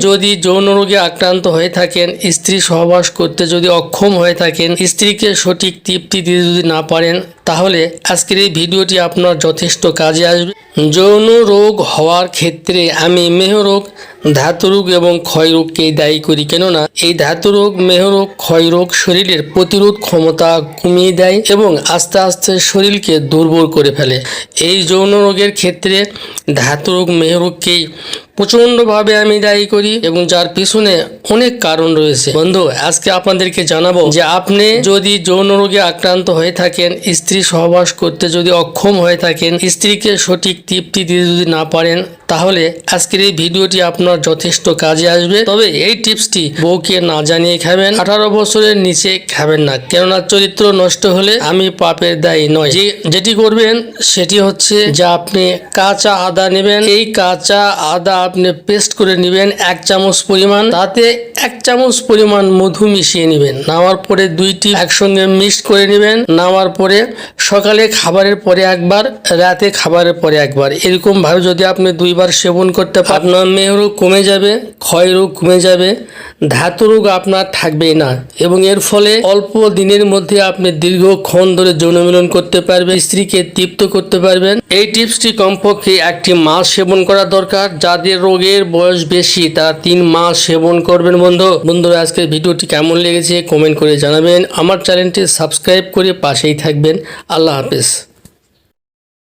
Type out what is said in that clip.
যদি যৌন রোগে আক্রান্ত হয়ে থাকেন, স্ত্রী সহবাস করতে যদি অক্ষম হয়ে থাকেন, স্ত্রীকে সঠিক তৃপ্তি দিতে যদি না পারেন তাহলে আজকের এই ভিডিওটি আপনার যথেষ্ট কাজে আসবে। যৌন রোগ হওয়ার ক্ষেত্রে আমি মেহরোগ ধাতুরোগ এবং ক্ষয়রোগকেই দায়ী করি কেননা এই ধাতুরোগ মেহরোগ ক্ষয়রোগ শরীরের প্রতিরোধ ক্ষমতা কমিয়ে দেয় এবং আস্তে আস্তে শরীরকে দুর্বল করে ফেলে। এই যৌন রোগের ক্ষেত্রে ধাতুরোগ মেহরোগকেই প্রচণ্ডভাবে আমি দায়ী করি এবং যার পিছনে অনেক কারণ রয়েছে। বন্ধু, আজকে আপনাদেরকে জানাব যে আপনি যদি যৌন রোগে আক্রান্ত হয়ে থাকেন, স্ত্রী সহবাস করতে যদি অক্ষম হয়ে থাকেন স্ত্রীকে সঠিক তৃপ্তি দিতে যদি না পারেন তাহলে আজকের এই ভিডিওটি আপনার যথেষ্ট কাজে আসবে। তবে এই টিপসটি বউকে না জানিয়ে খাবেন, আঠারো বছরের নিচে খাবেন না। কেননা চরিত্র নষ্ট হলে আমি পাপের দায়ী নয় যে যেটি করবেন সেটি হচ্ছে যে আপনি কাঁচা আদা নেবেন। এই কাঁচা আদা আপনি পেস্ট করে নেবেন এক চামচ পরিমাণ। তাতে এক চামচ পরিমাণ মধু মিশিয়ে নেবেন। নামার পরে দুইটি একসঙ্গে মিক্সড করে নেবেন। নামার পরে সকালে খাবারের পরে একবার, রাতে খাবারের পরে একবার। এরকম ভাবে যদি আপনি দুইবার সেবন করতে পারেন আপনার মেহ রোগ কমে যাবে, ক্ষয় রোগ কমে যাবে, ধাতু রোগ আপনার থাকবেই না এবং এর ফলে অল্প দিনের মধ্যে আপনি দীর্ঘক্ষণ ধরে যৌন মিলন করতে পারবেন, স্ত্রীকে তৃপ্ত করতে পারবেন। এই টিপসটি কমপক্ষে একটি মাস সেবন করা দরকার। যাদের রোগের বয়স বেশি, তারা তিন মাস সেবন করবেন বন্ধু। বন্ধুরা, আজকের ভিডিওটি কেমন লেগেছে কমেন্ট করে জানাবেন। আমার চ্যানেলটি সাবস্ক্রাইব করে পাশেই থাকবেন। আল্লাহ হাফেজ।